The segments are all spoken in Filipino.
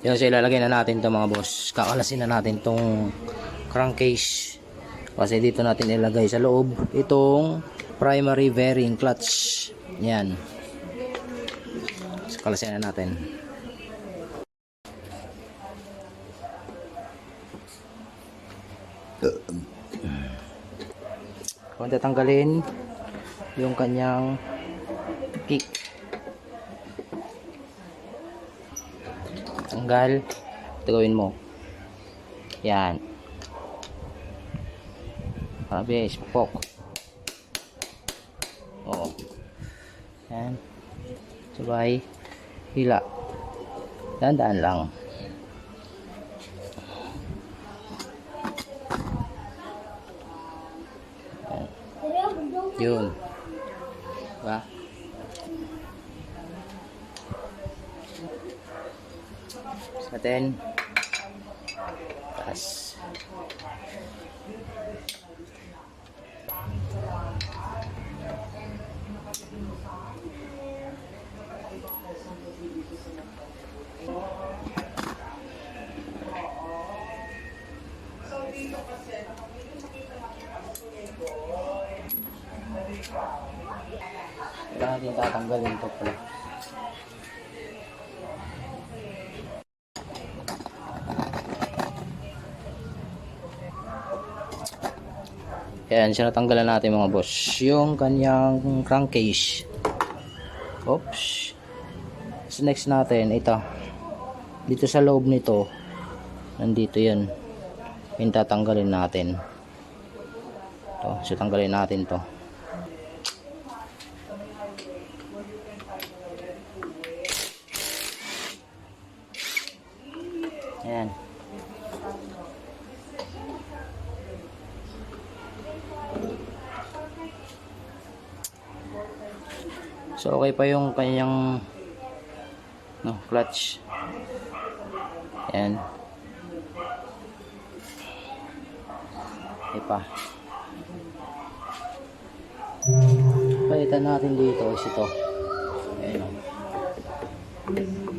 Yun, so ilalagay na natin to mga boss. Kakalasin na natin tong crankcase. Kasi dito natin ilagay sa loob itong primary bearing clutch. Yan. So, kalasin na natin. Kung tatanggalin yung kanyang kick. Tanggal. Ito gawin mo. Yan. Mabilis. Pok. Oo. Yan. Sabay. Hila. Dahan-dahan lang. Yun. Diba? Sa atin. Taas. Kailangan natin tatanggalin ito pala. Yan, siya natanggalan natin mga boss. Yung kanyang crankcase. Oops. So next natin, ito. Dito sa loob nito, nandito yun. Yung tatanggalin natin. Ito, so tanggalin natin to. Ayan. So okay pa yung kanyang no, clutch. Ayan. Okay pa. Palitan natin dito is ito. Ayan. oh.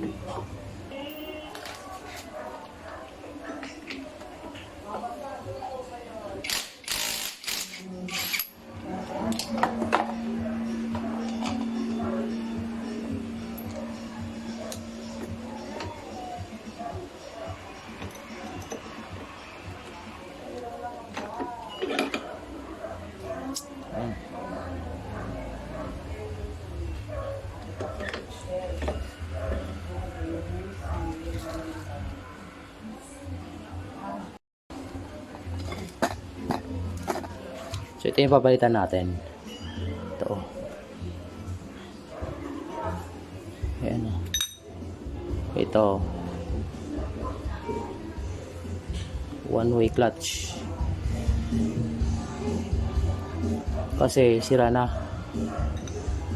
So ito yung papalitan natin. Ito. Ayan. oh. Ito. One way clutch. Kasi sira na.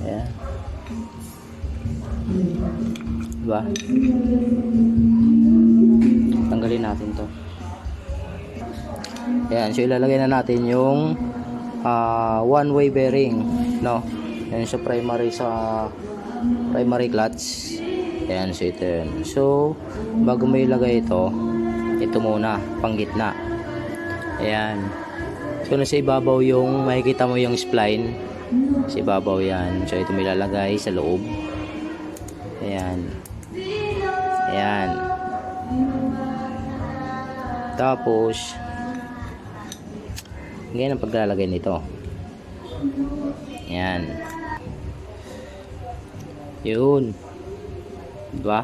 Ayan. Diba? Tanggalin natin to. Ayan, so ilalagay na natin yung ah, one way bearing, no? Yan sa primary sa primary clutch. Ayan, so ito yun. So, bago mo ilagay ito, ito muna, pang gitna. Ayan. So, nasa ibabaw yung, makikita mo yung spline. Sa ibabaw yan. So, ito mo ilalagay sa loob. Ayan. Ayan. Tapos, ngayon ang paglalagay nito. Ayan. Yun. Diba?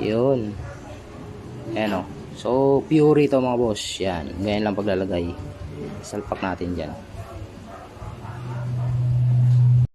Yun. Ayan o. So, pure ito mga boss. Yan. Ganyan lang paglalagay. Salpak natin dyan.